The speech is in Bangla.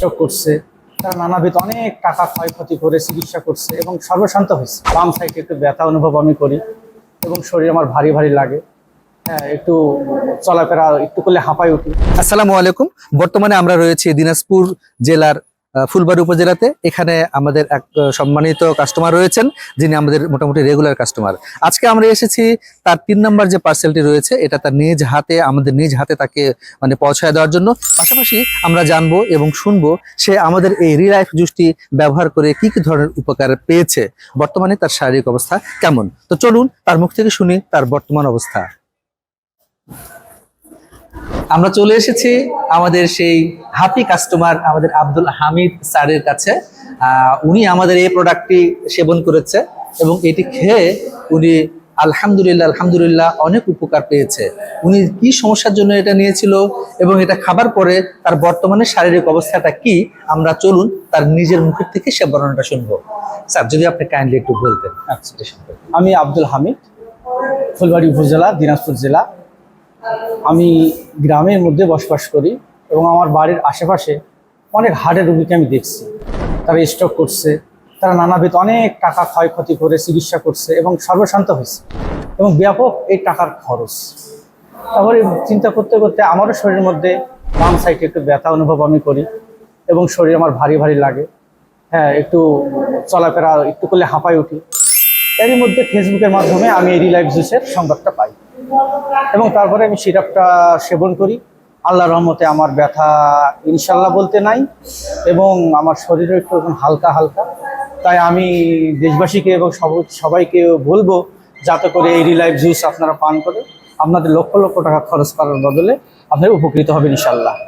স্ট্রোক করছে, তার নানাবিধ অনেক টাকা ক্ষয়ক্ষতি করে চিকিৎসা করছে এবং সর্বশান্ত হয়েছে। বাম সাইডে একটু ব্যথা অনুভব আমি করি এবং শরীর আমার ভারী ভারী লাগে। হ্যাঁ একটু চলাফেরা, একটু করলে হাঁপাই উঠি। আসসালামু আলাইকুম। বর্তমানে আমরা রয়েছি দিনাজপুর জেলার ফুলবাড়ি উপজেলাতে এখানে আমাদের এক সম্মানিত কাস্টমার রয়েছেন, যিনি আমাদের মোটামুটি রেগুলার কাস্টমার আজকে আমরা এসেছি, তার তিন নম্বর যে পার্সেলটি রয়েছে, এটা তার নিজ হাতে, আমাদের নিজ হাতে তাকে মানে পৌঁছায় দেওয়ার জন্য। পাশাপাশি আমরা জানব এবং শুনব, সে আমাদের এই রিলাইফ জুসটি ব্যবহার করে কি কি ধরনের উপকার পেয়েছে। বর্তমানে তার শারীরিক অবস্থা কেমন? তো চলুন, তার মুখ থেকে শুনি তার বর্তমান অবস্থা। আমরা চলে এসেছি আমাদের সেই হ্যাপি কাস্টমার আমাদের আব্দুল হামিদ স্যারের কাছে। উনি আমাদের এই প্রোডাক্টটি সেবন করেছে এবং এটি খেয়ে উনি আলহামদুলিল্লাহ আলহামদুলিল্লাহ অনেক উপকার পেয়েছে। উনি কি সমস্যার জন্য এটা নিয়েছিল এবং এটা খাবার পরে তার বর্তমানে শারীরিক অবস্থাটা কি, আমরা চলুন তার নিজের মুখের থেকে সে বর্ণনাটা শুনব। স্যার, যদি আপনি কাইন্ডলি একটু বলতেন। আচ্ছা আমি আব্দুল হামিদ, ফুলবাড়ি উপজেলা, দিনাজপুর জেলা। আমি গ্রামের মধ্যে বসবাস করি এবং আমার বাড়ির আশেপাশে অনেক হার্টের রুগীকে আমি দেখছি। তারা স্ট্রোক করছে, তারা নানাবিধ অনেক টাকা ক্ষয়ক্ষতি করে চিকিৎসা করছে এবং সর্বশান্ত হয়েছে এবং ব্যাপক এই টাকার খরচ। তারপরে চিন্তা করতে করতে আমারও শরীরের মধ্যে বাম সাইডে একটু ব্যথা অনুভব আমি করি এবং শরীর আমার ভারী ভারী লাগে। হ্যাঁ একটু চলাফেরা একটু করলে হাঁপাই উঠি। এরই মধ্যে ফেসবুকের মাধ্যমে আমি এই রিলাইফ জুসের সংবাদটা পাই। এবং তারপরে আমি সিরাপটা সেবন করি। আল্লাহ রহমতে আমার ব্যথা ইনশাল্লাহ বলতে নাই এবং আমার শরীরও একটু হালকা হালকা। তাই আমি দেশবাসীকে এবং সব- সবাইকে বলব যাতে করে এই রিলাইফ জুস আপনারা পান করে। আপনাদের লক্ষ লক্ষ টাকা খরচ করার বদলে আপনারা উপকৃত হবেন ইনশাল্লাহ